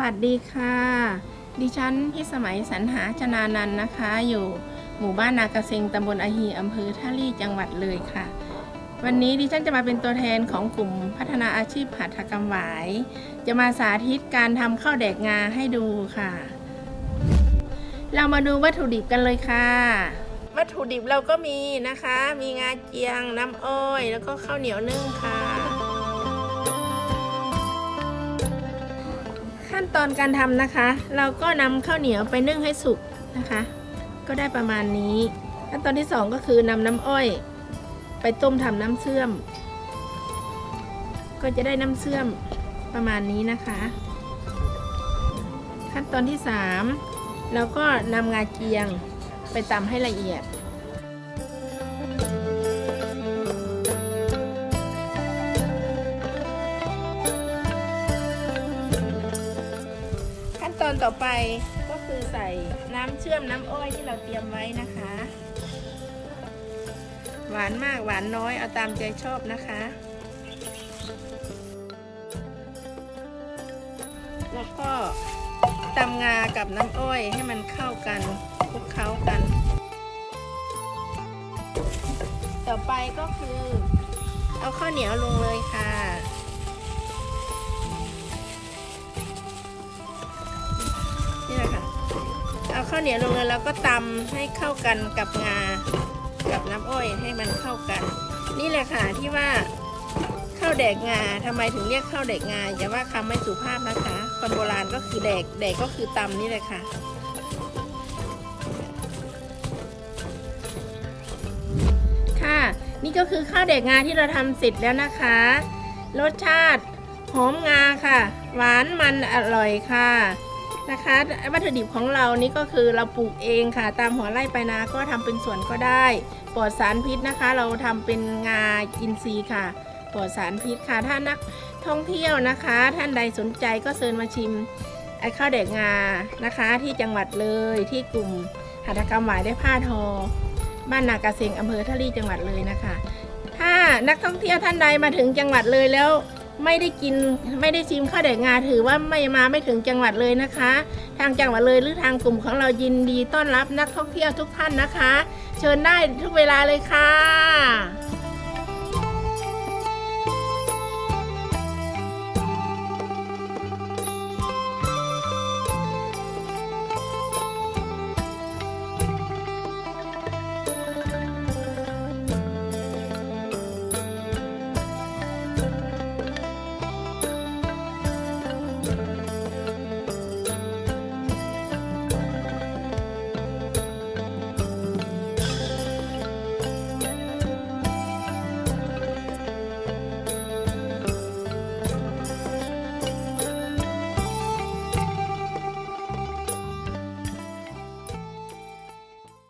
วัสดีค่ะ ดิฉันพิสมัยสรรหาชนานันนะคะ อยู่หมู่บ้านนากระเซงตำบลอาฮีอำเภอท่าลี่จังหวัดเลยค่ะ วันนี้ดิฉันจะมาเป็นตัวแทนของกลุ่มพัฒนาอาชีพหัตถกรรมหวาย จะมาสาธิตการทำข้าวแดกงาให้ดูค่ะ เรามาดูวัตถุดิบกันเลยค่ะ วัตถุดิบเราก็มีนะคะ มีงาเจียง น้ำอ้อย แล้วก็ข้าวเหนียวนึ่งค่ะ ขั้นตอนการทำนะคะ เราก็นำข้าวเหนียวไปนึ่งให้สุกนะคะ ก็ได้ประมาณนี้ ขั้นตอนที่สองก็คือนำน้ำอ้อย ไปต้มทำน้ำเชื่อม ก็จะได้น้ำเชื่อมประมาณนี้นะคะ ขั้นตอนที่สามเราก็นำงาเจียงไปตำให้ละเอียด ตอนต่อไปก็คือใส่น้ำเชื่อมน้ำอ้อยที่เราเตรียมไว้นะคะ หวานมากหวานน้อยเอาตามใจชอบนะคะ แล้วก็ตำงากับน้ำอ้อยให้มันเข้ากันคลุกเคล้ากัน ต่อไปก็คือ เอาข้าวเหนียวลงเลยค่ะ ข้าวเหนียวลงเลยแล้วก็ตำให้เข้ากันกับงา กับน้ำอ้อยให้มันเข้ากัน นี่แหละค่ะที่ว่าข้าวแดกงาทำไมถึงเรียกข้าวแดกงาอย่าว่าคำไม่สุภาพนะคะ คนโบราณก็คือแดกแดกก็คือตำนี่แหละค่ะค่ะ นี่ก็คือข้าวแดกงาที่เราทำเสร็จแล้วนะคะ รสชาติหอมงาค่ะ หวานมันอร่อยค่ะ นะคะวัตถุดิบของเรานี่ก็คือเราปลูกเองค่ะ ตามหัวไร่ไปนาก็ทำเป็นสวนก็ได้ปลอดสารพิษนะคะ เราทำเป็นงาอินทรีค่ะปลอดสารพิษค่ะถ้านักท่องเที่ยวนะคะ ท่านใดสนใจก็เชิญมาชิมไอ้ข้าวแดกงานะคะ ที่จังหวัดเลยที่กลุ่มหัตถกรรมหวายได้ผ้าทอ บ้านนากาเซงอำเภอทะลี่จังหวัดเลยนะคะ ถ้านักท่องเที่ยวท่านใดมาถึงจังหวัดเลยแล้ว ไม่ได้กินไม่ได้ชิมข้าวแดกงาถือว่าไม่มาไม่ถึงจังหวัดเลยนะคะ ทางจังหวัดเลยหรือทางกลุ่มของเรายินดีต้อนรับนักท่องเที่ยวทุกท่านนะคะ เชิญได้ทุกเวลาเลยค่ะ